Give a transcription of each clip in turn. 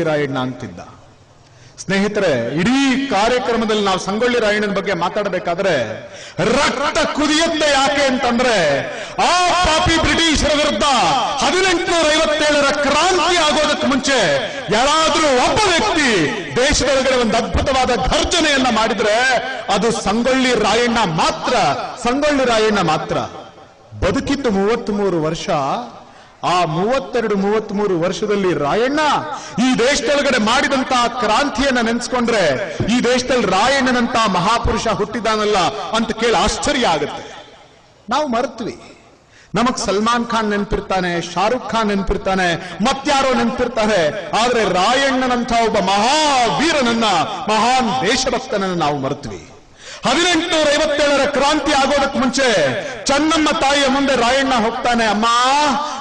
ರಾಯಣ್ಣ ಅಂತಿದ್ದ. ಸ್ನೇಹಿತರೆ, ಇಡೀ ಕಾರ್ಯಕ್ರಮದಲ್ಲಿ ನಾವು ಸಂಗೊಳ್ಳಿ ರಾಯಣ್ಣನ ಬಗ್ಗೆ ಮಾತಾಡಬೇಕಾದ್ರೆ, ರಕ್ತ ಕುದಿಯುತ್ತೆ ಯಾಕೆ ಅಂತಂದ್ರೆ, ಆ ಪಾಪಿ ಬ್ರಿಟಿಷರ ವಿರುದ್ಧ ಹದಿನೆಂಟುನೂರ ಐವತ್ತೇಳರ ಕ್ರಾಂತಿ ಆಗೋದಕ್ಕೆ ಮುಂಚೆ ಯಾರಾದ್ರೂ ಒಬ್ಬ ವ್ಯಕ್ತಿ ದೇಶದೊಳಗಡೆ ಒಂದು ಅದ್ಭುತವಾದ ಘರ್ಜನೆಯನ್ನ ಮಾಡಿದ್ರೆ, ಅದು ಸಂಗೊಳ್ಳಿ ರಾಯಣ್ಣ ಮಾತ್ರ, ಸಂಗೊಳ್ಳಿ ರಾಯಣ್ಣ ಮಾತ್ರ. ಬದುಕಿದ್ದು ಮೂವತ್ತ್ ಮೂರು ವರ್ಷ ಆ ಮೂವತ್ತೆರಡು ಮೂವತ್ತ್ ಮೂರು ವರ್ಷದಲ್ಲಿ ರಾಯಣ್ಣ ಈ ದೇಶದೊಳಗಡೆ ಮಾಡಿದಂತ ಕ್ರಾಂತಿಯನ್ನ ನೆನೆಸ್ಕೊಂಡ್ರೆ ಈ ದೇಶದಲ್ಲಿ ರಾಯಣ್ಣನಂತ ಮಹಾಪುರುಷ ಹುಟ್ಟಿದಾನಲ್ಲ ಅಂತ ಕೇಳಿ ಆಶ್ಚರ್ಯ ಆಗುತ್ತೆ. ನಾವು ಮರೆತ್ವಿ. ನಮಗ್ ಸಲ್ಮಾನ್ ಖಾನ್ ನೆನ್ಪಿರ್ತಾನೆ, ಶಾರುಖ್ ಖಾನ್ ನೆನ್ಪಿರ್ತಾನೆ ಮತ್ಯಾರೋ ನೆನ್ಪಿರ್ತಾರೆ, ಆದ್ರೆ ರಾಯಣ್ಣನಂತ ಒಬ್ಬ ಮಹಾವೀರನನ್ನ, ಮಹಾನ್ ದೇಶಭಕ್ತನನ್ನ ನಾವು ಮರೆತ್ವಿ. ಹದಿನೆಂಟುನೂರ ಐವತ್ತೇಳರ ಕ್ರಾಂತಿ ಆಗೋದಕ್ಕೆ ಮುಂಚೆ ಚೆನ್ನಮ್ಮ ತಾಯಿಯ ಮುಂದೆ ರಾಯಣ್ಣ ಹೋಗ್ತಾನೆ, ಅಮ್ಮ,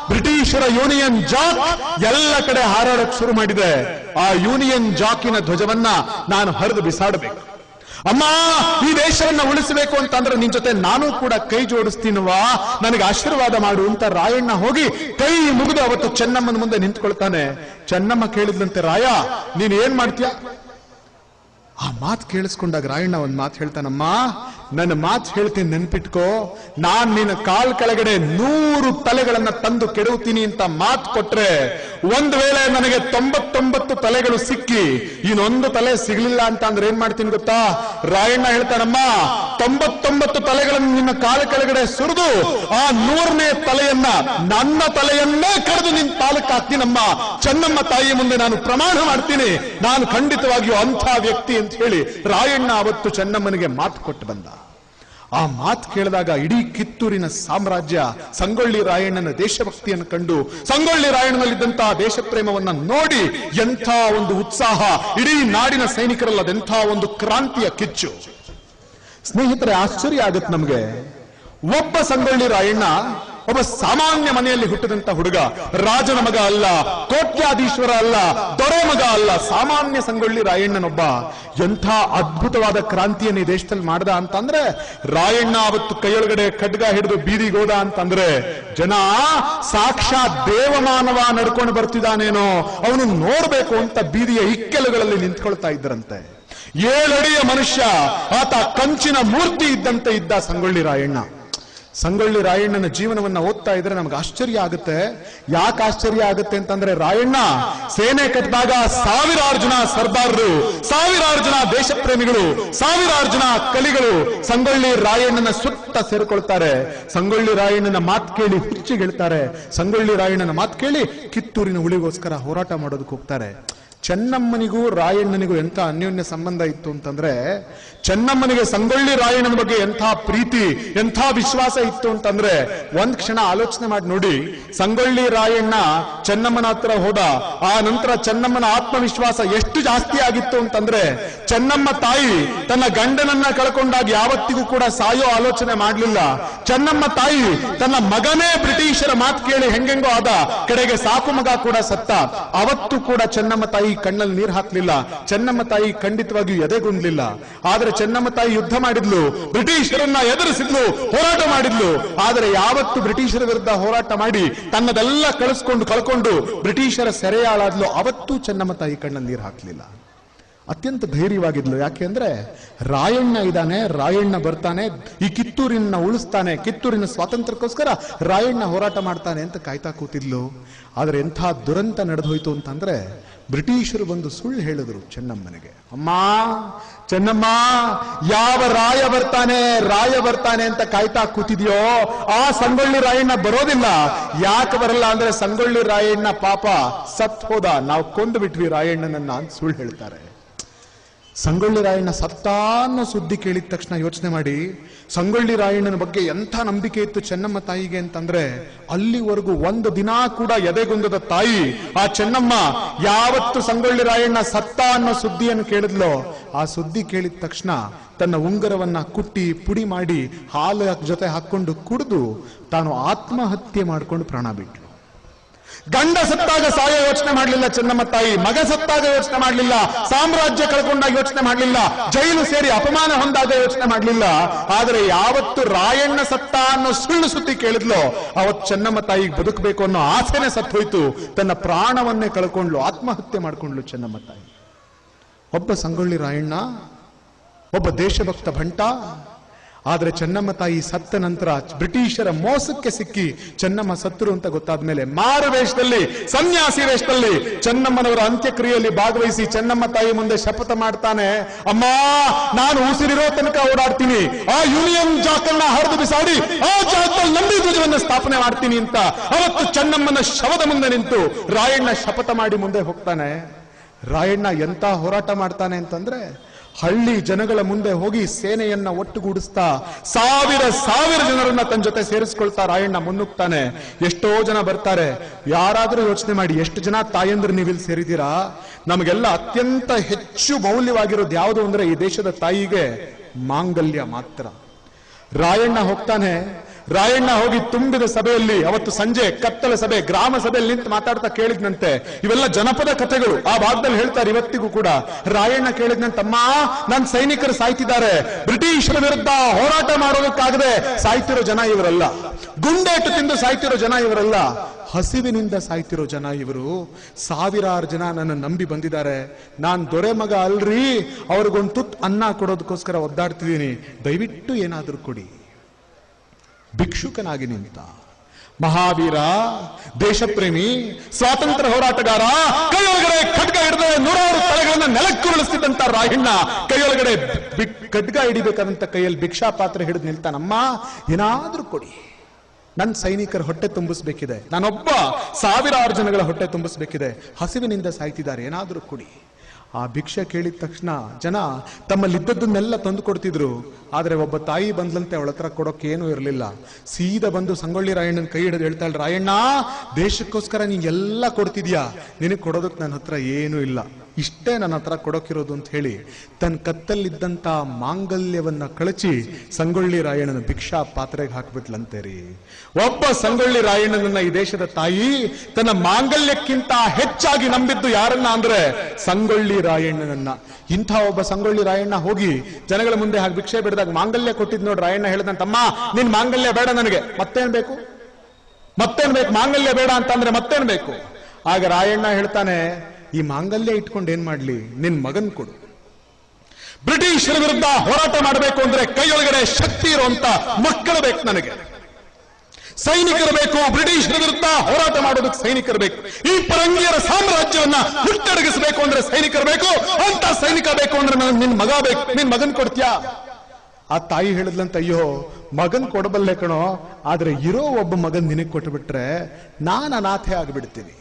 ಬ್ರಿಟಿಷರ ಯೂನಿಯನ್ ಜಾಕ್ ಎಲ್ಲ ಕಡೆ ಹಾರಾಡಕ್ ಶುರು ಮಾಡಿದೆ. ಆ ಯೂನಿಯನ್ ಜಾಕಿನ ಧ್ವಜವನ್ನ ನಾನು ಹರಿದು ಬಿಸಾಡಬೇಕು. ಅಮ್ಮ, ಈ ದೇಶವನ್ನ ಉಳಿಸಬೇಕು ಅಂತಂದ್ರೆ ನಿನ್ ಜೊತೆ ನಾನು ಕೂಡ ಕೈ ಜೋಡಿಸ್ತೀನವಾ ನನಗೆ ಆಶೀರ್ವಾದ ಮಾಡು ಅಂತ ರಾಯಣ್ಣ ಹೋಗಿ ಕೈ ಮುಗಿದು ಅವತ್ತು ಚೆನ್ನಮ್ಮನ ಮುಂದೆ ನಿಂತ್ಕೊಳ್ತಾನೆ. ಚೆನ್ನಮ್ಮ ಕೇಳಿದ್ಲಂತೆ, ರಾಯ, ನೀನ್ ಏನ್ ಮಾಡ್ತೀಯ? ಆ ಮಾತು ಕೇಳಿಸ್ಕೊಂಡಾಗ ರಾಯಣ್ಣ ಒಂದು ಮಾತು ಹೇಳ್ತಾನಮ್ಮ ನನ್ನ ಮಾತು ಹೇಳ್ತೀನಿ, ನೆನ್ಪಿಟ್ಕೋ. ನಾನ್ ನಿನ್ನ ಕಾಲ್ ಕೆಳಗಡೆ ನೂರು ತಲೆಗಳನ್ನ ತಂದು ಕೆಡುತ್ತೀನಿ ಅಂತ ಮಾತು ಕೊಟ್ರೆ ಒಂದ್ ವೇಳೆ ನನಗೆ ತೊಂಬತ್ತೊಂಬತ್ತು ತಲೆಗಳು ಸಿಕ್ಕಿ ಇನ್ನೊಂದು ತಲೆ ಸಿಗ್ಲಿಲ್ಲ ಅಂತ ಅಂದ್ರೆ ಏನ್ ಮಾಡ್ತೀನಿ ಗೊತ್ತಾ? ರಾಯಣ್ಣ ಹೇಳ್ತಾನಮ್ಮ, ತೊಂಬತ್ತೊಂಬತ್ತು ತಲೆಗಳನ್ನು ನಿನ್ನ ಕಾಲ ಕೆಳಗಡೆ ಸುರಿದು ಆ ನೂರನೇ ತಲೆಯನ್ನ ನನ್ನ ತಲೆಯನ್ನೇ ಕರೆದು ನಿನ್ ಪಾಲಕ್ ಹಾಕ್ತೀನಮ್ಮ. ಚೆನ್ನಮ್ಮ ತಾಯಿ ಮುಂದೆ ನಾನು ಪ್ರಮಾಣ ಮಾಡ್ತೀನಿ. ನಾನು ಖಂಡಿತವಾಗಿಯೂ ಅಂಥ ವ್ಯಕ್ತಿ ಅಂತ ಹೇಳಿ ರಾಯಣ್ಣ ಅವತ್ತು ಚೆನ್ನಮ್ಮನಿಗೆ ಮಾತು ಕೊಟ್ಟು ಬಂದ. ಆ ಮಾತು ಕೇಳಿದಾಗ ಇಡೀ ಕಿತ್ತೂರಿನ ಸಾಮ್ರಾಜ್ಯ ಸಂಗೊಳ್ಳಿ ರಾಯಣ್ಣನ ದೇಶಭಕ್ತಿಯನ್ನು ಕಂಡು ಸಂಗೊಳ್ಳಿ ರಾಯಣ್ಣನಲ್ಲಿದ್ದಂತಹ ದೇಶಪ್ರೇಮವನ್ನ ನೋಡಿ ಎಂಥ ಒಂದು ಉತ್ಸಾಹ. ಇಡೀ ನಾಡಿನ ಸೈನಿಕರಲ್ಲ ಅದೆಂಥ ಒಂದು ಕ್ರಾಂತಿಯ ಕಿಚ್ಚು. ಸ್ನೇಹಿತರೆ, ಆಶ್ಚರ್ಯ ಆಗುತ್ತೆ ನಮಗೆ. ಒಬ್ಬ ಸಂಗೊಳ್ಳಿ ರಾಯಣ್ಣ ಒಬ್ಬ ಸಾಮಾನ್ಯ ಮನೆಯಲ್ಲಿ ಹುಟ್ಟಿದಂತ ಹುಡುಗ, ರಾಜನ ಮಗ ಅಲ್ಲ, ಕೋಟ್ಯಾಧೀಶ್ವರ ಅಲ್ಲ, ದೊರೆ ಮಗ ಅಲ್ಲ, ಸಾಮಾನ್ಯ ಸಂಗೊಳ್ಳಿ ರಾಯಣ್ಣನೊಬ್ಬ ಎಂಥ ಅದ್ಭುತವಾದ ಕ್ರಾಂತಿಯನ್ನು ಈ ದೇಶದಲ್ಲಿ ಮಾಡ್ದ ಅಂತಂದ್ರೆ, ರಾಯಣ್ಣ ಅವತ್ತು ಕೈಯೊಳಗಡೆ ಖಡ್ಗ ಹಿಡಿದು ಬೀದಿಗೋದ ಅಂತಂದ್ರೆ, ಜನ ಸಾಕ್ಷಾತ್ ದೇವಮಾನವ ನಡ್ಕೊಂಡು ಬರ್ತಿದ್ದಾನೇನೋ, ಅವನು ನೋಡ್ಬೇಕು ಅಂತ ಬೀದಿಯ ಇಕ್ಕೆಲುಗಳಲ್ಲಿ ನಿಂತ್ಕೊಳ್ತಾ ಇದ್ರಂತೆ ಏಳಡಿಯ ಮನುಷ್ಯ, ಆತ ಕಂಚಿನ ಮೂರ್ತಿ ಇದ್ದಂತೆ ಇದ್ದ ಸಂಗೊಳ್ಳಿ ರಾಯಣ್ಣ. ಸಂಗೊಳ್ಳಿ ರಾಯಣ್ಣನ ಜೀವನವನ್ನ ಓದ್ತಾ ಇದ್ರೆ ನಮ್ಗೆ ಆಶ್ಚರ್ಯ ಆಗುತ್ತೆ. ಯಾಕೆ ಆಶ್ಚರ್ಯ ಆಗುತ್ತೆ ಅಂತಂದ್ರೆ ರಾಯಣ್ಣ, ಸೇನೆ ಕಟ್ಟಿದಾಗ ಸಾವಿರಾರು ಜನ ಸರ್ದಾರರು, ಸಾವಿರಾರು ಜನ ದೇಶಪ್ರೇಮಿಗಳು, ಸಾವಿರಾರು ಜನ ಕಲಿಗಳು ಸಂಗೊಳ್ಳಿ ರಾಯಣ್ಣನ ಸುತ್ತ ಸೇರ್ಕೊಳ್ತಾರೆ. ಸಂಗೊಳ್ಳಿ ರಾಯಣ್ಣನ ಮಾತು ಕೇಳಿ ಹುಚ್ಚಿಗೆಳ್ತಾರೆ ಸಂಗೊಳ್ಳಿ ರಾಯಣ್ಣನ ಮಾತು ಕೇಳಿ ಕಿತ್ತೂರಿನ ಉಳಿಗೋಸ್ಕರ ಹೋರಾಟ ಮಾಡೋದಕ್ಕೆ ಹೋಗ್ತಾರೆ. ಚೆನ್ನಮ್ಮನಿಗೂ ರಾಯಣ್ಣನಿಗೂ ಎಂಥ ಅನ್ಯೋನ್ಯ ಸಂಬಂಧ ಇತ್ತು ಅಂತಂದ್ರೆ, ಚೆನ್ನಮ್ಮನಿಗೆ ಸಂಗೊಳ್ಳಿ ರಾಯಣ್ಣನ ಬಗ್ಗೆ ಎಂಥ ಪ್ರೀತಿ, ಎಂಥ ವಿಶ್ವಾಸ ಇತ್ತು ಅಂತಂದ್ರೆ, ಒಂದ್ ಕ್ಷಣ ಆಲೋಚನೆ ಮಾಡಿ ನೋಡಿ, ಸಂಗೊಳ್ಳಿ ರಾಯಣ್ಣ ಚೆನ್ನಮ್ಮನ ಹತ್ರ ಹೋದ, ಆ ನಂತರ ಚೆನ್ನಮ್ಮನ ಆತ್ಮವಿಶ್ವಾಸ ಎಷ್ಟು ಜಾಸ್ತಿ ಆಗಿತ್ತು ಅಂತಂದ್ರೆ, ಚೆನ್ನಮ್ಮ ತಾಯಿ ತನ್ನ ಗಂಡನನ್ನ ಕಳ್ಕೊಂಡಾಗ ಯಾವತ್ತಿಗೂ ಕೂಡ ಸಾಯೋ ಆಲೋಚನೆ ಮಾಡ್ಲಿಲ್ಲ. ಚೆನ್ನಮ್ಮ ತಾಯಿ ತನ್ನ ಮಗನೇ ಬ್ರಿಟಿಷರ ಮಾತು ಕೇಳಿ ಹೆಂಗೆಂಗೋ ಆದ, ಕಡೆಗೆ ಸಾಕು ಮಗ ಕೂಡ ಸತ್ತ. ಅವತ್ತು ಕೂಡ ಚೆನ್ನಮ್ಮ ತಾಯಿ ಕಣ್ಣಲ್ಲಿ ನೀರು ಹಾಕ್ಲಿಲ್ಲ. ಚೆನ್ನಮ್ಮ ತಾಯಿ ಖಂಡಿತವಾಗಿಯೂ ಎದೆಗೊಂಡ್ಲಿಲ್ಲ ಆದ್ರೆ ಚೆನ್ನಮ್ಮ ತಾಯಿ ಯುದ್ಧ ಮಾಡಿದ್ಲು, ಬ್ರಿಟಿಷರನ್ನ ಎದುರಿಸಿದ್ಲು, ಹೋರಾಟ ಮಾಡಿದ್ಲು. ಆದ್ರೆ ಯಾವತ್ತು ಬ್ರಿಟಿಷರ ವಿರುದ್ಧ ಹೋರಾಟ ಮಾಡಿ ತನ್ನದೆಲ್ಲ ಕಳಿಸ್ಕೊಂಡು, ಕಳ್ಕೊಂಡು ಬ್ರಿಟಿಷರ ಸೆರೆಯಾಳಾದ್ಲು. ಅವತ್ತೂ ಚೆನ್ನಮ್ಮ ತಾಯಿ ಕಣ್ಣಲ್ಲಿ ನೀರು ಹಾಕ್ಲಿಲ್ಲ. ಅತ್ಯಂತ ಧೈರ್ಯವಾಗಿದ್ಲು. ಯಾಕೆ ಅಂದ್ರೆ ರಾಯಣ್ಣ ಇದ್ದಾನೆ, ರಾಯಣ್ಣ ಬರ್ತಾನೆ, ಈ ಕಿತ್ತೂರಿನ ಉಳಿಸ್ತಾನೆ, ಕಿತ್ತೂರಿನ ಸ್ವಾತಂತ್ರ್ಯಕ್ಕೋಸ್ಕರ ರಾಯಣ್ಣ ಹೋರಾಟ ಮಾಡ್ತಾನೆ ಅಂತ ಕಾಯ್ತಾ ಕೂತಿದ್ಲು. ಆದ್ರೆ ಎಂಥ ದುರಂತ ನಡೆದೋಯ್ತು ಅಂತಂದ್ರೆ ಬ್ರಿಟಿಷರು ಬಂದು ಸುಳ್ಳು ಹೇಳಿದ್ರು ಚೆನ್ನಮ್ಮನಿಗೆ. ಅಮ್ಮ, ಚೆನ್ನಮ್ಮ, ಯಾವ ರಾಯ ಬರ್ತಾನೆ ರಾಯ ಬರ್ತಾನೆ ಅಂತ ಕಾಯ್ತಾ ಕೂತಿದ್ಯೋ, ಆ ಸಂಗೊಳ್ಳಿ ರಾಯಣ್ಣ ಬರೋದಿಲ್ಲ. ಯಾಕೆ ಬರಲ್ಲ ಅಂದ್ರೆ ಸಂಗೊಳ್ಳಿ ರಾಯಣ್ಣ ಪಾಪ ಸತ್ ಹೋದ. ನಾವು ಕೊಂದು ಬಿಟ್ವಿ ರಾಯಣ್ಣನನ್ನ ಅಂತ ಸುಳ್ಳು ಹೇಳ್ತಾರೆ. ಸಂಗೊಳ್ಳಿ ರಾಯಣ್ಣ ಸತ್ತ ಅನ್ನೋ ಸುದ್ದಿ ಕೇಳಿದ ತಕ್ಷಣ ಯೋಚನೆ ಮಾಡಿ, ಸಂಗೊಳ್ಳಿ ರಾಯಣ್ಣನ ಬಗ್ಗೆ ಎಂಥ ನಂಬಿಕೆ ಇತ್ತು ಚೆನ್ನಮ್ಮ ತಾಯಿಗೆ ಅಂತಂದ್ರೆ, ಅಲ್ಲಿವರೆಗೂ ಒಂದು ದಿನ ಕೂಡ ಎದೆಗುಂದದ ತಾಯಿ, ಆ ಚೆನ್ನಮ್ಮ ಯಾವತ್ತು ಸಂಗೊಳ್ಳಿ ರಾಯಣ್ಣ ಸತ್ತ ಅನ್ನೋ ಸುದ್ದಿಯನ್ನು ಕೇಳಿದ್ಲೋ, ಆ ಸುದ್ದಿ ಕೇಳಿದ ತಕ್ಷಣ ತನ್ನ ಉಂಗರವನ್ನ ಕುಟ್ಟಿ ಪುಡಿ ಮಾಡಿ ಹಾಲು ಜೊತೆ ಹಾಕೊಂಡು ಕುಡಿದು ತಾನು ಆತ್ಮಹತ್ಯೆ ಮಾಡ್ಕೊಂಡು ಪ್ರಾಣ ಬಿಟ್ಲು. ಗಂಡ ಸತ್ತಾಗ ಸಾಯ ಯೋಚನೆ ಮಾಡಲಿಲ್ಲ ಚೆನ್ನಮ್ಮ ತಾಯಿ, ಮಗ ಸತ್ತಾಗ ಯೋಚನೆ ಮಾಡಲಿಲ್ಲ, ಸಾಮ್ರಾಜ್ಯ ಕಳ್ಕೊಂಡಾಗ ಯೋಚನೆ ಮಾಡಲಿಲ್ಲ, ಜೈಲು ಸೇರಿ ಅಪಮಾನ ಹೊಂದಾಗ ಯೋಚನೆ ಮಾಡಲಿಲ್ಲ. ಆದರೆ ಯಾವತ್ತು ರಾಯಣ್ಣ ಸತ್ತ ಅನ್ನೋ ಸುಳ್ಳು ಸುದ್ದಿ ಕೇಳಿದ್ಲು, ಅವತ್ತು ಚೆನ್ನಮ್ಮ ತಾಯಿಗೆ ಬದುಕಬೇಕು ಅನ್ನೋ ಆಸೆನೆ ಸತ್ತು ಹೋಯ್ತು ತನ್ನ ಪ್ರಾಣವನ್ನೇ ಕಳ್ಕೊಂಡ್ಲು, ಆತ್ಮಹತ್ಯೆ ಮಾಡ್ಕೊಂಡ್ಲು ಚೆನ್ನಮ್ಮ ತಾಯಿ. ಒಬ್ಬ ಸಂಗೊಳ್ಳಿ ರಾಯಣ್ಣ, ಒಬ್ಬ ದೇಶಭಕ್ತ ಭಂಟ ಆದರೆ ಚೆನ್ನಮ್ಮ ತಾಯಿ ಸತ್ತ ನಂತರ ಬ್ರಿಟಿಷರ ಮೋಸಕ್ಕೆ ಸಿಕ್ಕಿ ಚೆನ್ನಮ್ಮ ಸತ್ತರು ಅಂತ ಗೊತ್ತಾದ ಮೇಲೆ ಮಾರು ವೇಷದಲ್ಲಿ ಸನ್ಯಾಸಿ ವೇಷದಲ್ಲಿ ಚೆನ್ನಮ್ಮನವರ ಅಂತ್ಯಕ್ರಿಯೆಯಲ್ಲಿ ಭಾಗವಹಿಸಿ ಚೆನ್ನಮ್ಮ ತಾಯಿ ಮುಂದೆ ಶಪಥ ಮಾಡ್ತಾನೆ, ಅಮ್ಮ, ನಾನು ಉಸಿರಿರೋ ತನಕ ಓಡಾಡ್ತೀನಿ. ಆ ಯೂನಿಯನ್ ಜಾಕಲ್ನ ಹರಿದು ಬಿಸಾಡಿ, ಆ ಜಾಗದಲ್ಲಿ ನಂಬಿ ಧ್ವಜವನ್ನು ಸ್ಥಾಪನೆ ಮಾಡ್ತೀನಿ ಅಂತ. ಅವತ್ತು ಚೆನ್ನಮ್ಮನ ಶವದ ಮುಂದೆ ನಿಂತು ರಾಯಣ್ಣ ಶಪಥ ಮಾಡಿ ಮುಂದೆ ಹೋಗ್ತಾನೆ. ರಾಯಣ್ಣ ಎಂತ ಹೋರಾಟ ಮಾಡ್ತಾನೆ ಅಂತಂದ್ರೆ ಹಳ್ಳಿ ಜನಗಳ ಮುಂದೆ ಹೋಗಿ ಸೇನೆಯನ್ನ ಒಟ್ಟುಗೂಡಿಸ್ತಾ ಸಾವಿರ ಸಾವಿರ ಜನರನ್ನ ತನ್ನ ಜೊತೆ ಸೇರಿಸ್ಕೊಳ್ತಾ ರಾಯಣ್ಣ ಮುನ್ನುಗ್ತಾನೆ. ಎಷ್ಟೋ ಜನ ಬರ್ತಾರೆ. ಯಾರಾದ್ರೂ ಯೋಚನೆ ಮಾಡಿ, ಎಷ್ಟು ಜನ ತಾಯಂದ್ರು ನೀವಿಲ್ಲಿ ಸೇರಿದ್ದೀರಾ? ನಮಗೆಲ್ಲ ಅತ್ಯಂತ ಹೆಚ್ಚು ಮೌಲ್ಯವಾಗಿರೋದು ಯಾವುದು ಅಂದ್ರೆ ಈ ದೇಶದ ತಾಯಿಗೆ ಮಾಂಗಲ್ಯ ಮಾತ್ರ. ರಾಯಣ್ಣ ಹೋಗ್ತಾನೆ. ರಾಯಣ್ಣ ಹೋಗಿ ತುಂಬಿದ ಸಭೆಯಲ್ಲಿ ಅವತ್ತು ಸಂಜೆ ಕತ್ತಲ ಸಭೆ, ಗ್ರಾಮ ಸಭೆಯಲ್ಲಿ ನಿಂತು ಮಾತಾಡ್ತಾ ಕೇಳಿದ್ನಂತೆ. ಇವೆಲ್ಲ ಜನಪದ ಕಥೆಗಳು. ಆ ಭಾಗದಲ್ಲಿ ಹೇಳ್ತಾರೆ ಇವತ್ತಿಗೂ ಕೂಡ. ರಾಯಣ್ಣ ಕೇಳಿದ್ನಂತಮ್ಮ ನನ್ನ ಸೈನಿಕರು ಸಾಯ್ತಿದ್ದಾರೆ. ಬ್ರಿಟಿಷರ ವಿರುದ್ಧ ಹೋರಾಟ ಮಾಡೋದಕ್ಕಾಗದೆ ಸಾಯ್ತಿರೋ ಜನ ಇವರಲ್ಲ. ಗುಂಡೇಟು ತಿಂದು ಸಾಯ್ತಿರೋ ಜನ ಇವರಲ್ಲ. ಹಸಿವಿನಿಂದ ಸಾಯ್ತಿರೋ ಜನ ಇವರು. ಸಾವಿರಾರು ಜನ ನನ್ನ ನಂಬಿ ಬಂದಿದ್ದಾರೆ. ನಾನ್ ದೊರೆ ಮಗ ಅಲ್ರಿ. ಅವ್ರಿಗೊಂದು ತುತ್ತು ಅನ್ನ ಕೊಡೋದಕ್ಕೋಸ್ಕರ ಒದ್ದಾಡ್ತಿದ್ದೀನಿ. ದಯವಿಟ್ಟು ಏನಾದರೂ ಕೊಡಿ. ಭಿಕ್ಷುಕನಾಗಿ ನಿಂತ. ಮಹಾವೀರ, ದೇಶಪ್ರೇಮಿ, ಸ್ವಾತಂತ್ರ್ಯ ಹೋರಾಟಗಾರ, ಕೈಯೊಳಗಡೆ ಖಡ್ಗ ಹಿಡಿದ ನೂರಾರು ತಲೆಗಳನ್ನ ನೆಲಕ್ಕುರುಳಿಸ್ತಿದ್ದಂತ ರಾಯಣ್ಣ ಕೈಯೊಳಗಡೆ ಖಡ್ಗ ಹಿಡಿಬೇಕಾದಂತ ಕೈಯಲ್ಲಿ ಭಿಕ್ಷಾ ಪಾತ್ರ ಹಿಡಿದು ನಿಲ್ತಾನಮ್ಮ, ಏನಾದ್ರೂ ಕೊಡಿ. ನನ್ನ ಸೈನಿಕರ ಹೊಟ್ಟೆ ತುಂಬಿಸ್ಬೇಕಿದೆ. ನಾನೊಬ್ಬ ಸಾವಿರಾರು ಜನಗಳ ಹೊಟ್ಟೆ ತುಂಬಿಸ್ಬೇಕಿದೆ. ಹಸಿವಿನಿಂದ ಸಾಯ್ತಿದ್ದಾರೆ. ಏನಾದ್ರೂ ಕೊಡಿ. ಆ ಭಿಕ್ಷೆ ಕೇಳಿದ ತಕ್ಷಣ ಜನ ತಮ್ಮಲ್ಲಿದ್ದದ್ದನ್ನೆಲ್ಲ ತಂದು ಕೊಡ್ತಿದ್ರು. ಆದರೆ ಒಬ್ಬ ತಾಯಿ ಬಂದ್ಲಂತೆ ಅವಳ ಹತ್ರ ಕೊಡೋಕೆ ಏನೂ ಇರಲಿಲ್ಲ. ಸೀದಾ ಬಂದು ಸಂಗೊಳ್ಳಿ ರಾಯಣ್ಣನ ಕೈ ಹಿಡಿದು ಹೇಳ್ತಾಳೆ ರಾಯಣ್ಣ, ದೇಶಕ್ಕೋಸ್ಕರ ನೀನ್ ಎಲ್ಲ ಕೊಡ್ತಿದ್ಯಾ? ನಿನಗೆ ಕೊಡೋದಕ್ಕೆ ನನ್ನ ಹತ್ರ ಏನೂ ಇಲ್ಲ. ಇಷ್ಟೇ ನನ್ನ ಹತ್ರ ಕೊಡೋಕಿರೋದು ಅಂತ ಹೇಳಿ ತನ್ನ ಕತ್ತಲ್ಲಿದ್ದಂಥ ಮಾಂಗಲ್ಯವನ್ನ ಕಳಚಿ ಸಂಗೊಳ್ಳಿ ರಾಯಣ್ಣನ ಭಿಕ್ಷಾ ಪಾತ್ರೆಗೆ ಹಾಕ್ಬಿಟ್ಲಂತೆ ರೀ. ಒಬ್ಬ ಸಂಗೊಳ್ಳಿ ರಾಯಣ್ಣನನ್ನ ಈ ದೇಶದ ತಾಯಿ ತನ್ನ ಮಾಂಗಲ್ಯಕ್ಕಿಂತ ಹೆಚ್ಚಾಗಿ ನಂಬಿದ್ದು ಯಾರನ್ನ ಅಂದ್ರೆ ಸಂಗೊಳ್ಳಿ ರಾಯಣ್ಣನನ್ನ. ಇಂಥ ಒಬ್ಬ ಸಂಗೊಳ್ಳಿ ರಾಯಣ್ಣ ಹೋಗಿ ಜನಗಳ ಮುಂದೆ ಹಾಗೆ ಭಿಕ್ಷೆ ಬಿಡಿದಾಗ ಮಾಂಗಲ್ಯ ಕೊಟ್ಟಿದ್ ನೋಡಿ ರಾಯಣ್ಣ ಹೇಳ್ದಂತಮ್ಮ ನಿನ್ ಮಾಂಗಲ್ಯ ಬೇಡ ನನಗೆ. ಮತ್ತೇನ್ ಬೇಕು? ಮತ್ತೇನ್ ಬೇಕು? ಮಾಂಗಲ್ಯ ಬೇಡ ಅಂತಂದ್ರೆ ಮತ್ತೇನ್ ಬೇಕು? ಆಗ ರಾಯಣ್ಣ ಹೇಳ್ತಾನೆ ಈ ಮಾಂಗಲ್ಯ ಇಟ್ಕೊಂಡು ಏನ್ ಮಾಡ್ಲಿ? ನಿನ್ ಮಗನ್ ಕೊಡು. ಬ್ರಿಟಿಷರ ವಿರುದ್ಧ ಹೋರಾಟ ಮಾಡಬೇಕು ಅಂದ್ರೆ ಕೈಯೊಳಗಡೆ ಶಕ್ತಿ ಇರುವಂತ ಮಕ್ಕಳು ಬೇಕು ನನಗೆ. ಸೈನಿಕರು ಬೇಕು, ಬ್ರಿಟಿಷರ ವಿರುದ್ಧ ಹೋರಾಟ ಮಾಡೋದಕ್ಕೆ ಸೈನಿಕರು ಬೇಕು. ಈ ಪರಂಗಿಯರ ಸಾಮ್ರಾಜ್ಯವನ್ನ ಹುಟ್ಟಡಗಿಸಬೇಕು ಅಂದ್ರೆ ಸೈನಿಕರು ಬೇಕು, ಅಂತ ಸೈನಿಕ ಬೇಕು ಅಂದ್ರೆ ನನಗೆ ನಿನ್ ಮಗ ಬೇಕು. ನಿನ್ ಮಗನ್ ಕೊಡ್ತೀಯಾ? ಆ ತಾಯಿ ಹೇಳಿದ್ಲಂತ, ಅಯ್ಯೋ, ಮಗನ್ ಕೊಡಬಲ್ಲೆ ಕಣೋ, ಆದ್ರೆ ಇರೋ ಒಬ್ಬ ಮಗನ್ ನಿನಗ್ ಕೊಟ್ಬಿಟ್ರೆ ನಾನು ಅನಾಥೆ ಆಗ್ಬಿಡ್ತೀನಿ.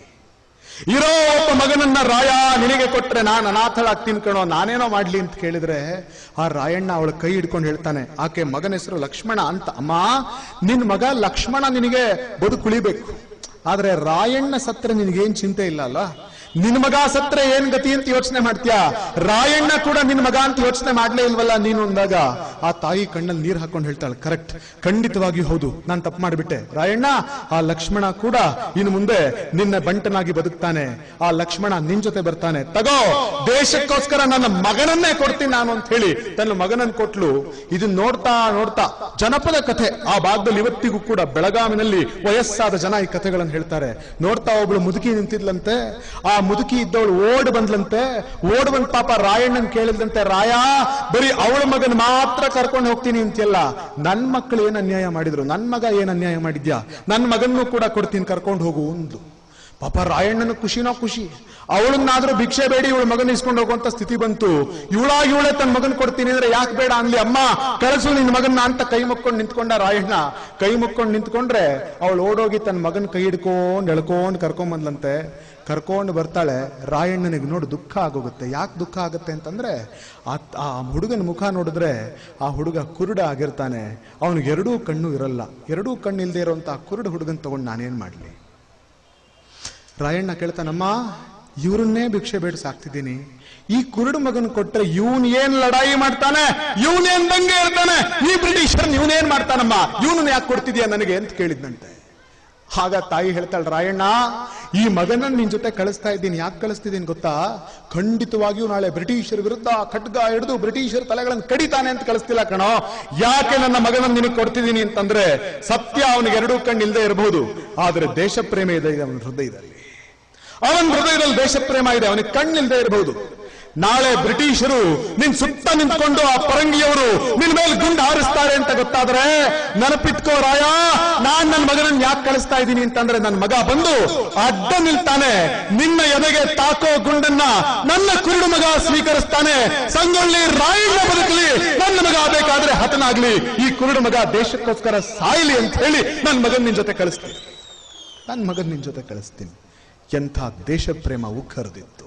ಇರೋ ಒಬ್ಬ ಮಗನನ್ನ ರಾಯ ನಿನಗೆ ಕೊಟ್ರೆ ನಾನು ಅನಾಥಳಾಗ್ತೀನಿ ಕಣೋ, ನಾನೇನೋ ಮಾಡ್ಲಿ ಅಂತ ಕೇಳಿದ್ರೆ ಆ ರಾಯಣ್ಣ ಅವಳ ಕೈ ಹಿಡ್ಕೊಂಡು ಹೇಳ್ತಾನೆ, ಆಕೆ ಮಗನ ಹೆಸರು ಲಕ್ಷ್ಮಣ ಅಂತ. ಅಮ್ಮ, ನಿನ್ ಮಗ ಲಕ್ಷ್ಮಣ ನಿನಗೆ ಬದುಕುಳಿಬೇಕು ಆದ್ರೆ ರಾಯಣ್ಣ ಸತ್ರ ನಿನಗೇನ್ ಚಿಂತೆ ಇಲ್ಲ ಅಲ್ಲ ನಿನ್ ಮಗ ಸತ್ರ ಏನ್ ಗತಿ ಅಂತ ಯೋಚನೆ ಮಾಡ್ತೀಯಾ? ರಾಯಣ್ಣ ಕೂಡ ನಿನ್ ಮಗ ಅಂತ ಯೋಚನೆ ಮಾಡ್ಲೇ ಇಲ್ವಲ್ಲ ನೀನು ಅಂದಾಗ? ಆ ತಾಯಿ ಕಣ್ಣಲ್ಲಿ ನೀರ್ ಹಾಕೊಂಡು ಹೇಳ್ತಾಳೆ, ಕರೆಕ್ಟ್ ಖಂಡಿತವಾಗಿ ಹೌದು, ನಾನು ತಪ್ಪು ಮಾಡಿಬಿಟ್ಟೆ. ರಾಯಣ್ಣ, ಆ ಲಕ್ಷ್ಮಣ ಕೂಡ ಇನ್ನು ಮುಂದೆ ನಿನ್ನ ಬಂಟನಾಗಿ ಬದುಕ್ತಾನೆ. ಆ ಲಕ್ಷ್ಮಣ ನಿನ್ ಜೊತೆ ಬರ್ತಾನೆ. ತಗೋ, ದೇಶಕ್ಕೋಸ್ಕರ ನನ್ನ ಮಗನನ್ನೇ ಕೊಡ್ತೀನಿ ನಾನು ಅಂತ ಹೇಳಿ ತನ್ನ ಮಗನನ್ನ ಕೊಟ್ಲು. ಇದನ್ನ ನೋಡ್ತಾ ನೋಡ್ತಾ ಜನಪದ ಕಥೆ ಆ ಭಾಗದಲ್ಲಿ ಇವತ್ತಿಗೂ ಕೂಡ ಬೆಳಗಾವಿನಲ್ಲಿ ವಯಸ್ಸಾದ ಜನ ಈ ಕಥೆಗಳನ್ನು ಹೇಳ್ತಾರೆ. ನೋಡ್ತಾ ಒಬ್ಳು ಮುದುಕಿ ನಿಂತಿದ್ಲಂತೆ, ಆ ಮುದುಕಿ ಇದ್ದವಳು ಓಡ್ ಬಂದ್ಲಂತೆ, ಓಡ್ ಬಂದ್ ಪಾಪ ರಾಯಣ್ಣನ್ ಕೇಳಿದ್ಲಂತೆ, ರಾಯ, ಬರೀ ಅವಳ ಮಗನ್ ಮಾತ್ರ ಕರ್ಕೊಂಡು ಹೋಗ್ತೀನಿ ಅಂತೆಲ್ಲ ನನ್ ಮಕ್ಕಳು ಏನ್ ಅನ್ಯಾಯ ಮಾಡಿದ್ರು? ನನ್ ಮಗ ಏನ್ ಅನ್ಯಾಯ ಮಾಡಿದ್ಯಾ? ನನ್ ಮಗನ್ನೂ ಕೂಡ ಕೊಡ್ತೀನಿ ಕರ್ಕೊಂಡು ಹೋಗು ಅಂದ್ಲು. ಪಾಪ ರಾಯಣ್ಣನ ಖುಷಿನೋ ಖುಷಿ. ಅವಳನ್ನಾದ್ರೂ ಭಿಕ್ಷೆ ಬೇಡಿ ಇವಳು ಮಗನ ಇಸ್ಕೊಂಡು ಹೋಗುವಂತ ಸ್ಥಿತಿ ಬಂತು. ಇವಳ ಇವಳೆ ತನ್ನ ಮಗನ್ ಕೊಡ್ತೀನಿ ಅಂದ್ರೆ ಯಾಕೆ ಬೇಡ ಅಂದ್ಲಿ, ಅಮ್ಮ, ಕಳಿಸು ನಿನ್ ಮಗನ್ನ ಅಂತ ಕೈ ಮುಕ್ಕೊಂಡು ನಿಂತ್ಕೊಂಡ ರಾಯಣ್ಣ. ಕೈ ಮುಕ್ಕೊಂಡು ನಿಂತ್ಕೊಂಡ್ರೆ ಅವಳು ಓಡೋಗಿ ತನ್ನ ಮಗನ್ ಕೈ ಹಿಡ್ಕೊಂಡ್ ಎಳ್ಕೊಂಡ್ ಕರ್ಕೊಂಡ್ ಬಂದ್ಲಂತೆ. ಕರ್ಕೊಂಡು ಬರ್ತಾಳೆ. ರಾಯಣ್ಣನಿಗೆ ನೋಡಿ ದುಃಖ ಆಗೋಗುತ್ತೆ. ಯಾಕೆ ದುಃಖ ಆಗುತ್ತೆ ಅಂತಂದ್ರೆ ಆ ಹುಡುಗನ ಮುಖ ನೋಡಿದ್ರೆ ಆ ಹುಡುಗ ಕುರುಡ ಆಗಿರ್ತಾನೆ. ಅವನಿಗೆ ಎರಡೂ ಕಣ್ಣು ಇರಲ್ಲ. ಎರಡೂ ಕಣ್ಣು ಇಲ್ಲದೆ ಇರುವಂತಹ ಕುರುಡು ಹುಡುಗನ್ ತಗೊಂಡು ನಾನೇನ್ ಮಾಡ್ಲಿ? ರಾಯಣ್ಣ ಕೇಳ್ತಾನಮ್ಮ ಇವ್ರನ್ನೇ ಭಿಕ್ಷೆ ಬೇಡಿಸಾಕ್ತಿದ್ದೀನಿ. ಈ ಕುರುಡು ಮಗನ್ ಕೊಟ್ರೆ ಇವನ್ ಏನ್ ಲಡಾಯಿ ಮಾಡ್ತಾನೆ? ಇವನೇನ್ ದಂಗೆ ಇರ್ತಾನೆ? ಈ ಬ್ರಿಟಿಷರ್ ಇವನೇನ್ ಮಾಡ್ತಾನಮ್ಮ? ಇವನನ್ನ ಯಾಕೆ ಕೊಡ್ತಿದ್ಯಾ ನನಗೆ? ಅಂತ ಕೇಳಿದ್ನಂತೆ. ಆಗ ತಾಯಿ ಹೇಳ್ತಾಳೆ, ರಾಯಣ್ಣ, ಈ ಮಗನ ನಿನ್ ಜೊತೆ ಕಳಿಸ್ತಾ ಇದ್ದೀನಿ. ಯಾಕೆ ಕಳಿಸ್ತಿದ್ದೀನಿ ಗೊತ್ತಾ? ಖಂಡಿತವಾಗಿಯೂ ನಾಳೆ ಬ್ರಿಟಿಷರ್ ವಿರುದ್ಧ ಖಡ್ಗ ಹಿಡಿದು ಬ್ರಿಟಿಷರ್ ತಲೆಗಳನ್ನು ಕಡಿತಾನೆ ಅಂತ ಕಳಿಸ್ತಿಲ್ಲ ಕಣೋ. ಯಾಕೆ ನನ್ನ ಮಗನನ್ನ ನಿನಗೆ ಕೊಡ್ತಿದ್ದೀನಿ ಅಂತಂದ್ರೆ ಸತ್ಯ ಅವನಿಗೆ ಎರಡೂ ಕಣ್ಣು ಇರಬಹುದು. ಆದ್ರೆ ದೇಶ ಪ್ರೇಮ ಇದೆ, ಅವನ ಹೃದಯದಲ್ಲಿ. ಅವನ ಹೃದಯದಲ್ಲಿ ದೇಶ ಪ್ರೇಮ ಇದೆ, ಅವನಿಗೆ ಕಣ್ಣಿಲ್ದೇ ಇರಬಹುದು. ನಾಳೆ ಬ್ರಿಟಿಷರು ನಿನ್ ಸುತ್ತ ನಿಂತ್ಕೊಂಡು ಆ ಪರಂಗಿಯವರು ನಿನ್ ಮೇಲೆ ಗುಂಡು ಹಾರಿಸ್ತಾರೆ ಅಂತ ಗೊತ್ತಾದ್ರೆ, ನೆನಪಿಟ್ಕೋ ರಾಯ, ನಾನ್ ನನ್ನ ಮಗನನ್ನ ಯಾಕೆ ಕಳಿಸ್ತಾ ಇದ್ದೀನಿ ಅಂತಂದ್ರೆ ನನ್ನ ಮಗ ಬಂದು ಅಡ್ಡ ನಿಲ್ತಾನೆ, ನಿನ್ನ ಎದೆಗೆ ತಾಕೋ ಗುಂಡನ್ನ ನನ್ನ ಕುರುಡು ಮಗ ಸ್ವೀಕರಿಸ್ತಾನೆ, ಸಂಗೊಳ್ಳಿ ರಾಯಣ್ಣ ಬದುಕಲಿ, ನನ್ನ ಮಗ ಬೇಕಾದ್ರೆ ಹತನಾಗ್ಲಿ, ಈ ಕುರುಡು ಮಗ ದೇಶಕ್ಕೋಸ್ಕರ ಸಾಯಲಿ ಅಂತ ಹೇಳಿ ನನ್ನ ಮಗನ್ ನಿನ್ ಜೊತೆ ಕಳಿಸ್ತೀನಿ. ನನ್ನ ಮಗನ್ ನಿನ್ ಜೊತೆ ಕಳಿಸ್ತೀನಿ. ಎಂಥ ದೇಶ ಪ್ರೇಮ ಉಕ್ಕರಿದಿತ್ತು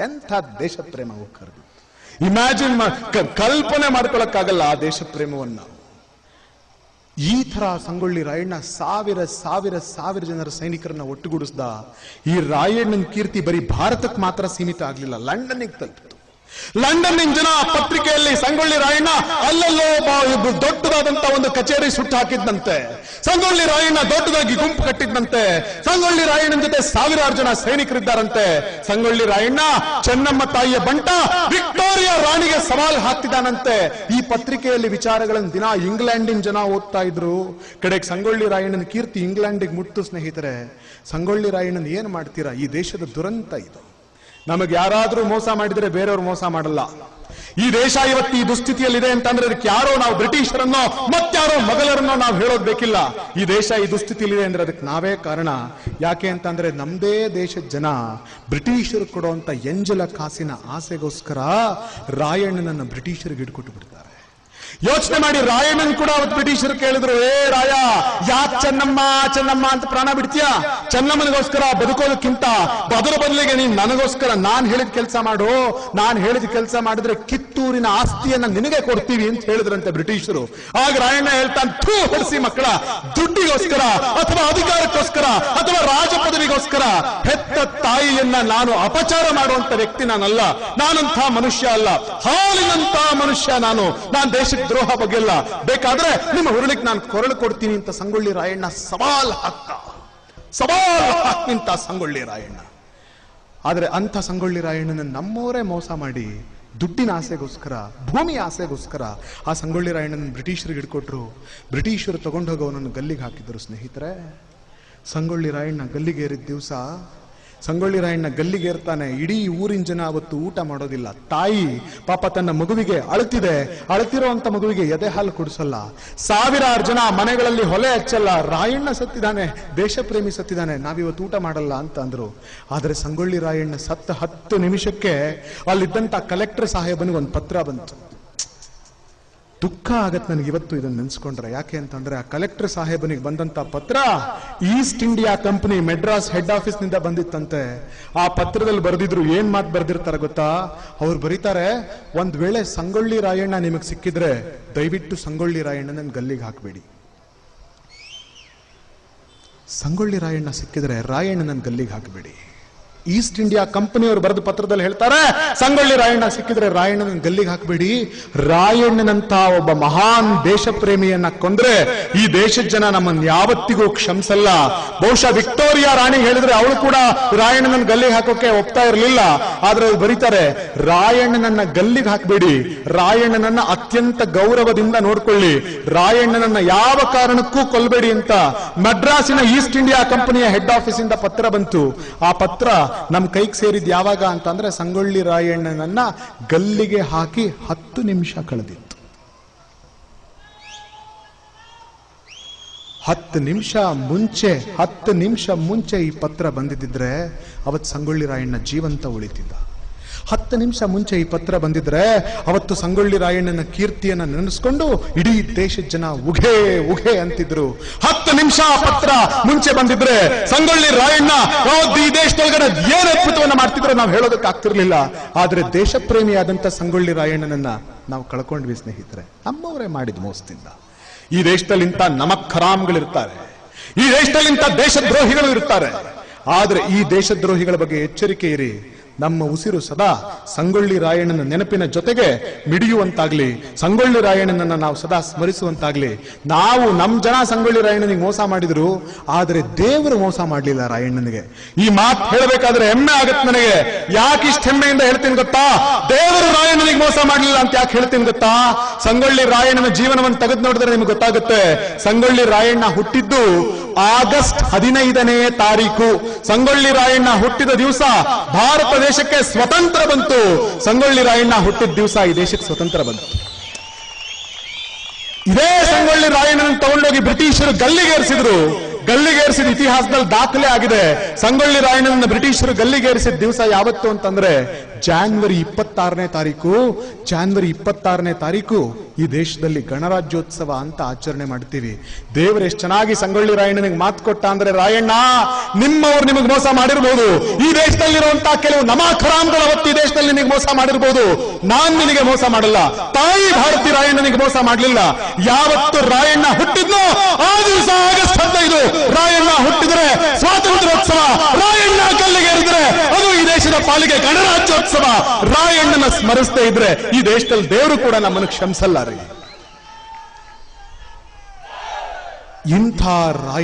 ಎಂಥ ದೇಶ ಪ್ರೇಮ ಉಕ್ಕರಿದಿತ್ತು ಇಮ್ಯಾಜಿನ್ ಕಲ್ಪನೆ ಮಾಡ್ಕೊಳಕ್ಕಾಗಲ್ಲ ಆ ದೇಶ ಪ್ರೇಮವನ್ನ ಈ ಥರ ಸಂಗೊಳ್ಳಿ ರಾಯಣ್ಣ ಸಾವಿರ ಸಾವಿರ ಸಾವಿರ ಜನರ ಸೈನಿಕರನ್ನ ಒಟ್ಟುಗೂಡಿಸ್ದ ಈ ರಾಯಣ್ಣನ ಕೀರ್ತಿ ಬರೀ ಭಾರತಕ್ಕೆ ಮಾತ್ರ ಸೀಮಿತ ಆಗಲಿಲ್ಲ ಲಂಡನ್ಗೆ ತಲುಪಿತು ಲಂಡನ್ ಜನ ಪತ್ರಿಕೆಯಲ್ಲಿ ಸಂಗೊಳ್ಳಿ ರಾಯಣ್ಣ ಅಲ್ಲಲ್ಲೋ ಒಬ್ಬ ದೊಡ್ಡದಾದಂತ ಒಂದು ಕಚೇರಿ ಸುಟ್ಟು ಹಾಕಿದ್ದಂತೆ ಸಂಗೊಳ್ಳಿ ರಾಯಣ್ಣ ದೊಡ್ಡದಾಗಿ ಗುಂಪು ಕಟ್ಟಿದ್ದಂತೆ ಸಂಗೊಳ್ಳಿ ರಾಯಣ್ಣನ ಜೊತೆ ಸಾವಿರಾರು ಜನ ಸೈನಿಕರಿದ್ದಾರಂತೆ. ಸಂಗೊಳ್ಳಿ ರಾಯಣ್ಣ, ಚೆನ್ನಮ್ಮ ತಾಯಿಯ ಬಂಟ, ವಿಕ್ಟೋರಿಯಾ ರಾಣಿಗೆ ಸವಾಲು ಹಾಕ್ತಿದ್ದಾನಂತೆ. ಈ ಪತ್ರಿಕೆಯಲ್ಲಿ ವಿಚಾರಗಳನ್ನು ದಿನ ಇಂಗ್ಲೆಂಡಿನ ಜನ ಓದ್ತಾ ಇದ್ರು. ಕಡೆಗೆ ಸಂಗೊಳ್ಳಿ ರಾಯಣ್ಣನ ಕೀರ್ತಿ ಇಂಗ್ಲೆಂಡಿಗೆ ಮುಟ್ಟು ಸ್ನೇಹಿತರೆ. ಸಂಗೊಳ್ಳಿ ರಾಯಣ್ಣನ ಏನ್ ಮಾಡ್ತೀರಾ? ಈ ದೇಶದ ದುರಂತ ಇದು. ನಮಗೆ ಯಾರಾದರೂ ಮೋಸ ಮಾಡಿದರೆ ಬೇರೆಯವರು ಮೋಸ ಮಾಡಲ್ಲ. ಈ ದೇಶ ಇವತ್ತು ಈ ದುಸ್ಥಿತಿಯಲ್ಲಿದೆ ಅಂತಂದ್ರೆ ಅದಕ್ಕೆ ಯಾರೋ ನಾವು ಬ್ರಿಟಿಷರನ್ನೋ, ಮತ್ತಾರೋ ಮೊಘಲರನ್ನೋ ನಾವು ಹೇಳೋದು ಬೇಕಿಲ್ಲ. ಈ ದೇಶ ಈ ದುಸ್ಥಿತಿಯಲ್ಲಿದೆ ಅಂದ್ರೆ ಅದಕ್ಕೆ ನಾವೇ ಕಾರಣ. ಯಾಕೆ ಅಂತಂದ್ರೆ ನಮ್ದೇ ದೇಶದ ಜನ ಬ್ರಿಟಿಷರು ಕೊಡುವಂತ ಎಂಜಲ ಕಾಸಿನ ಆಸೆಗೋಸ್ಕರ ರಾಯಣ್ಣನನ್ನ ಬ್ರಿಟಿಷರಿಗೆ ಇಟ್ಕೊಟ್ಟು ಬಿಡ್ತಾರೆ. ಯೋಚನೆ ಮಾಡಿ, ರಾಯಣ್ಣನ್ ಕೂಡ ಅವತ್ತು ಬ್ರಿಟಿಷರು ಕೇಳಿದ್ರು, ಏ ರಾಯ ಯಾ ಚೆನ್ನಮ್ಮ ಚೆನ್ನಮ್ಮ ಅಂತ ಪ್ರಾಣ ಬಿಡ್ತೀಯ? ಚೆನ್ನಮ್ಮನಿಗೋಸ್ಕರ ಬದುಕೋದಕ್ಕಿಂತ ಬದಲ ಬದಲಿಗೆ ನೀನ್ ನನಗೋಸ್ಕರ ನಾನ್ ಹೇಳಿದ ಕೆಲಸ ಮಾಡು. ನಾನ್ ಹೇಳಿದ ಕೆಲಸ ಮಾಡಿದ್ರೆ ಕಿತ್ತೂರಿನ ಆಸ್ತಿಯನ್ನ ನಿನಗೆ ಕೊಡ್ತೀವಿ ಅಂತ ಹೇಳಿದ್ರಂತೆ ಬ್ರಿಟಿಷರು. ಆಗ ರಾಯಣ್ಣ ಹೇಳ್ತಾನೆ, ಥೂ, ಹೊಡಿಸಿ ಮಕ್ಕಳ, ದುಡ್ಡಿಗೋಸ್ಕರ ಅಥವಾ ಅಧಿಕಾರಕ್ಕೋಸ್ಕರ ಅಥವಾ ರಾಜ ಪದವಿಗೋಸ್ಕರ ಹೆತ್ತ ತಾಯಿಯನ್ನ ನಾನು ಅಪಚಾರ ಮಾಡುವಂತ ವ್ಯಕ್ತಿ ನಾನಲ್ಲ. ನಾನಂಥ ಮನುಷ್ಯ ಅಲ್ಲ. ಹಾಲಿನಂತ ಮನುಷ್ಯ ನಾನು. ನಾನು ದೇಶಕ್ಕೆ ದ್ರೋಹ ಬಗೆಲ್ಲ ಬೇಕಾದ್ರೆ ನಿಮ್ಮ ಹುರುಳಿಗೆ ನಾನು ಕೊರಳು ಕೊಡ್ತೀನಿ ಅಂತ ಸಂಗೊಳ್ಳಿ ರಾಯಣ್ಣ ಸವಾಲ್ ಹಾಕ್ತ. ಸವಾಲ್ ಹಾಕ್ತಿಂತ ಸಂಗೊಳ್ಳಿ ರಾಯಣ್ಣ. ಆದ್ರೆ ಅಂಥ ಸಂಗೊಳ್ಳಿ ರಾಯಣ್ಣನ ನಮ್ಮವರೇ ಮೋಸ ಮಾಡಿ ದುಡ್ಡಿನ ಆಸೆಗೋಸ್ಕರ, ಭೂಮಿ ಆಸೆಗೋಸ್ಕರ ಆ ಸಂಗೊಳ್ಳಿ ರಾಯಣ್ಣನ ಬ್ರಿಟಿಷರಿಗೆ ಹಿಡ್ಕೊಟ್ರು. ಬ್ರಿಟಿಷರು ತಗೊಂಡೋಗವನನ್ನು ಗಲ್ಲಿಗೆ ಹಾಕಿದ್ರು ಸ್ನೇಹಿತರೆ. ಸಂಗೊಳ್ಳಿ ರಾಯಣ್ಣ ಗಲ್ಲಿಗೇರಿದ ದಿವಸ, ಸಂಗೊಳ್ಳಿ ರಾಯಣ್ಣ ಗಲ್ಲಿಗೇರ್ತಾನೆ. ಇಡೀ ಊರಿನ ಜನ ಅವತ್ತು ಊಟ ಮಾಡೋದಿಲ್ಲ. ತಾಯಿ, ಪಾಪ ತನ್ನ ಮಗುವಿಗೆ ಅಳತಿದೆ ಅಳತಿರೋಂಥ ಮಗುವಿಗೆ ಎದೆ ಹಾಲು ಕುಡಿಸಲ್ಲ. ಸಾವಿರಾರು ಜನ ಮನೆಗಳಲ್ಲಿ ಹೊಲೆ ಹಚ್ಚಲ್ಲ. ರಾಯಣ್ಣ ಸತ್ತಿದ್ದಾನೆ. ದೇಶಪ್ರೇಮಿ ಸತ್ತಿದ್ದಾನೆ. ನಾವಿವತ್ತು ಊಟ ಮಾಡಲ್ಲ ಅಂತ ಅಂದ್ರು. ಆದ್ರೆ ಸಂಗೊಳ್ಳಿ ರಾಯಣ್ಣ ಸತ್ತ ಹತ್ತು ನಿಮಿಷಕ್ಕೆ ಅಲ್ಲಿದ್ದಂತ ಕಲೆಕ್ಟರ್ ಸಾಹೇಬನಿಗೆ ಒಂದು ಪತ್ರ ಬಂತು. ದುಃಖ ಆಗತ್ತೆ ನನಗೆ ಇವತ್ತು ಇದನ್ನ ನೆನ್ಸ್ಕೊಂಡ್ರೆ. ಯಾಕೆ ಅಂತಂದ್ರೆ ಆ ಕಲೆಕ್ಟರ್ ಸಾಹೇಬನಿಗೆ ಬಂದಂತ ಪತ್ರ East India company Madras head ಆಫೀಸ್ನಿಂದ ಬಂದಿತ್ತಂತೆ. ಆ ಪತ್ರದಲ್ಲಿ ಬರೆದಿದ್ರು ಏನ್ ಮಾತು ಬರ್ದಿರ್ತಾರ ಗೊತ್ತಾ? ಅವ್ರು ಬರೀತಾರೆ, ಒಂದ್ ವೇಳೆ ಸಂಗೊಳ್ಳಿ ರಾಯಣ್ಣ ನಿಮಗ್ ಸಿಕ್ಕಿದ್ರೆ ದಯವಿಟ್ಟು ಸಂಗೊಳ್ಳಿ ರಾಯಣ್ಣನ ಗಲ್ಲಿಗೆ ಹಾಕ್ಬೇಡಿ. ಸಂಗೊಳ್ಳಿ ರಾಯಣ್ಣ ಸಿಕ್ಕಿದ್ರೆ ರಾಯಣ್ಣನ ಗಲ್ಲಿಗೆ ಹಾಕಬೇಡಿ. ಈಸ್ಟ್ ಇಂಡಿಯಾ ಕಂಪನಿಯವರು ಬರೆದ ಪತ್ರದಲ್ಲಿ ಹೇಳ್ತಾರೆ, ಸಂಗೊಳ್ಳಿ ರಾಯಣ್ಣ ಸಿಕ್ಕಿದ್ರೆ ರಾಯಣ್ಣನ ಗಲ್ಲಿಗೆ ಹಾಕ್ಬೇಡಿ. ರಾಯಣ್ಣನಂತ ಒಬ್ಬ ಮಹಾನ್ ದೇಶ ಪ್ರೇಮಿಯನ್ನ ಕೊಂದ್ರೆ ಈ ದೇಶದ ಜನ ನಮ್ಮನ್ನ ಯಾವತ್ತಿಗೂ ಕ್ಷಮಿಸಲ್ಲ. ಬಹುಶಃ ವಿಕ್ಟೋರಿಯಾ ರಾಣಿ ಹೇಳಿದ್ರೆ ಅವಳು ಕೂಡ ರಾಯಣ್ಣನ ಗಲ್ಲಿಗೆ ಹಾಕೋಕೆ ಒಪ್ತಾ ಇರಲಿಲ್ಲ. ಆದ್ರೆ ಬರೀತಾರೆ, ರಾಯಣ್ಣನನ್ನ ಗಲ್ಲಿಗೆ ಹಾಕ್ಬೇಡಿ. ರಾಯಣ್ಣನನ್ನ ಅತ್ಯಂತ ಗೌರವದಿಂದ ನೋಡ್ಕೊಳ್ಳಿ. ರಾಯಣ್ಣನನ್ನ ಯಾವ ಕಾರಣಕ್ಕೂ ಕೊಲ್ಬೇಡಿ ಅಂತ. ಮದ್ರಾಸಿನ ಈಸ್ಟ್ ಇಂಡಿಯಾ ಕಂಪನಿಯ ಹೆಡ್ ಆಫೀಸ್ ಇಂದ ಪತ್ರ ಬಂತು. ಆ ಪತ್ರ ನಮ್ ಕೈಗೆ ಸೇರಿದ್ ಯಾವಾಗ ಅಂತಂದ್ರೆ ಸಂಗೊಳ್ಳಿ ರಾಯಣ್ಣನನ್ನ ಗಲ್ಲಿಗೆ ಹಾಕಿ ಹತ್ತು ನಿಮಿಷ ಕಳೆದಿತ್ತು. ಹತ್ತು ನಿಮಿಷ ಮುಂಚೆ, ಹತ್ತು ನಿಮಿಷ ಮುಂಚೆ ಈ ಪತ್ರ ಬಂದಿದ್ದಿದ್ರೆ ಅವತ್ತು ಸಂಗೊಳ್ಳಿ ರಾಯಣ್ಣ ಜೀವಂತ ಉಳಿತಿದ್ದ. ಹತ್ತು ನಿಮಿಷ ಮುಂಚೆ ಈ ಪತ್ರ ಬಂದಿದ್ರೆ ಅವತ್ತು ಸಂಗೊಳ್ಳಿ ರಾಯಣ್ಣನ ಕೀರ್ತಿಯನ್ನ ನೆನೆಸ್ಕೊಂಡು ಇಡೀ ದೇಶದ ಜನ ಉಘೆ ಉಘೆ ಅಂತಿದ್ರು. ಹತ್ತು ನಿಮಿಷ ಪತ್ರ ಮುಂಚೆ ಬಂದಿದ್ರೆ ಸಂಗೊಳ್ಳಿ ರಾಯಣ್ಣ ಈ ದೇಶದೊಳಗಡೆ ಏನು ಅದ್ಭುತವನ್ನ ಮಾಡ್ತಿದ್ರು ನಾವು ಹೇಳೋದಕ್ಕೆ ಆಗ್ತಿರ್ಲಿಲ್ಲ. ಆದ್ರೆ ದೇಶ ಪ್ರೇಮಿಯಾದಂತ ಸಂಗೊಳ್ಳಿ ರಾಯಣ್ಣನನ್ನ ನಾವು ಕಳ್ಕೊಂಡ್ವಿ ಸ್ನೇಹಿತರೆ. ನಮ್ಮವರೇ ಮಾಡಿದ ಮೋಸದಿಂದ. ಈ ದೇಶದಲ್ಲಿ ಇಂಥ ನಮಕ್ಕರಾಮ್ಗಳಿರ್ತಾರೆ ಈ ದೇಶದಲ್ಲಿ ಇಂಥ ದೇಶದ್ರೋಹಿಗಳು ಇರ್ತಾರೆ. ಆದ್ರೆ ಈ ದೇಶದ್ರೋಹಿಗಳ ಬಗ್ಗೆ ಎಚ್ಚರಿಕೆ ಇರಿ. ನಮ್ಮ ಉಸಿರು ಸದಾ ಸಂಗೊಳ್ಳಿ ರಾಯಣ್ಣನ ನೆನಪಿನ ಜೊತೆಗೆ ಮಿಡಿಯುವಂತಾಗ್ಲಿ. ಸಂಗೊಳ್ಳಿ ರಾಯಣ್ಣನನ್ನ ನಾವು ಸದಾ ಸ್ಮರಿಸುವಂತಾಗ್ಲಿ. ನಾವು ನಮ್ಮ ಜನ ಸಂಗೊಳ್ಳಿ ರಾಯಣ್ಣನಿಗೆ ಮೋಸ ಮಾಡಿದ್ರು, ಆದರೆ ದೇವರು ಮೋಸ ಮಾಡ್ಲಿಲ್ಲ ರಾಯಣ್ಣನಿಗೆ. ಈ ಮಾತು ಹೇಳಬೇಕಾದ್ರೆ ಹೆಮ್ಮೆ ಆಗತ್ತೆ ನನಗೆ. ಯಾಕೆ ಇಷ್ಟ ಹೆಮ್ಮೆಯಿಂದ ಹೇಳ್ತೀನಿ ಗೊತ್ತಾ? ದೇವರು ರಾಯಣ್ಣನಿಗೆ ಮೋಸ ಮಾಡ್ಲಿಲ್ಲ ಅಂತ ಯಾಕೆ ಹೇಳ್ತೀನಿ ಗೊತ್ತಾ? ಸಂಗೊಳ್ಳಿ ರಾಯಣ್ಣನ ಜೀವನವನ್ನು ತೆಗೆದು ನೋಡಿದ್ರೆ ನಿಮ್ಗೆ ಗೊತ್ತಾಗುತ್ತೆ. ಸಂಗೊಳ್ಳಿ ರಾಯಣ್ಣ ಹುಟ್ಟಿದ್ದು ಆಗಸ್ಟ್ ಹದಿನೈದನೇ ತಾರೀಕು. ಸಂಗೊಳ್ಳಿ ರಾಯಣ್ಣ ಹುಟ್ಟಿದ ದಿವಸ ಭಾರತ ದೇಶಕ್ಕೆ ಸ್ವತಂತ್ರ ಬಂತು. ಸಂಗೊಳ್ಳಿ ರಾಯಣ್ಣ ಹುಟ್ಟಿದ ದಿವಸ ಈ ದೇಶಕ್ಕೆ ಸ್ವತಂತ್ರ ಬಂತು. ಇದೇ ಸಂಗೊಳ್ಳಿ ರಾಯಣ್ಣನ ತಗೊಂಡೋಗಿ ಬ್ರಿಟಿಷರು ಗಲ್ಲಿಗೇರಿಸಿದ್ರು. ಗಲ್ಲಿಗೇರಿಸಿದ ಇತಿಹಾಸದಲ್ಲಿ ದಾಖಲೆ ಆಗಿದೆ. ಸಂಗೊಳ್ಳಿ ರಾಯಣ್ಣನ ಬ್ರಿಟಿಷರು ಗಲ್ಲಿಗೇರಿಸಿದ ದಿವಸ ಯಾವತ್ತು ಅಂತಂದ್ರೆ ಜಾನ್ವರಿ ಇಪ್ಪತ್ತಾರನೇ ತಾರೀಕು. ಜಾನ್ವರಿ ಇಪ್ಪತ್ತಾರನೇ ತಾರೀಕು ಈ ದೇಶದಲ್ಲಿ ಗಣರಾಜ್ಯೋತ್ಸವ ಅಂತ ಆಚರಣೆ ಮಾಡ್ತೀವಿ. ದೇವರು ಎಷ್ಟು ಚೆನ್ನಾಗಿ ಸಂಗೊಳ್ಳಿ ರಾಯಣ್ಣನಿಗೆ ಮಾತು ಕೊಟ್ಟ ಅಂದ್ರೆ, ರಾಯಣ್ಣ, ನಿಮ್ಮವರು ನಿಮಗೆ ಮೋಸ ಮಾಡಿರ್ಬೋದು. ಈ ದೇಶದಲ್ಲಿರುವಂತಹ ಕೆಲವು ನಮಾಖರಾಮ್ಗಳು ಅವತ್ತು ಈ ದೇಶದಲ್ಲಿ ನಿಮಗೆ ಮೋಸ ಮಾಡಿರ್ಬೋದು. ನಾನ್ ನಿನಗೆ ಮೋಸ ಮಾಡಲ್ಲ. ತಾಯಿ ಭಾರತಿ ರಾಯಣ್ಣನಿಗೆ ಮೋಸ ಮಾಡಲಿಲ್ಲ. ಯಾವತ್ತು ರಾಯಣ್ಣ ಹುಟ್ಟಿದ್ನೋ, ಆ ದಿವಸ ಆಗಸ್ಟ್ ಹದಿನೈದು. ರಾಯಣ್ಣ ಹುಟ್ಟಿದ್ರೆ ಸ್ವಾತಂತ್ರ್ಯೋತ್ಸವ, ರಾಯಣ್ಣ ಕಲ್ಲಿಗೇರಿದ್ರೆ ಅದು ಈ ದೇಶದ ಪಾಲಿಗೆ ಗಣರಾಜ್ಯೋತ್ಸವ. ರಾಯಣ್ಣನ ಸ್ಮರಿಸ್ತಾ ಇದ್ರೆ ಈ ದೇಶದಲ್ಲಿ ದೇವರು ಕೂಡ ನಮ್ಮನ್ನು ಕ್ಷಮಿಸಲ್ಲ ರೀ. ಇಂಥ ರಾಯಣ್ಣ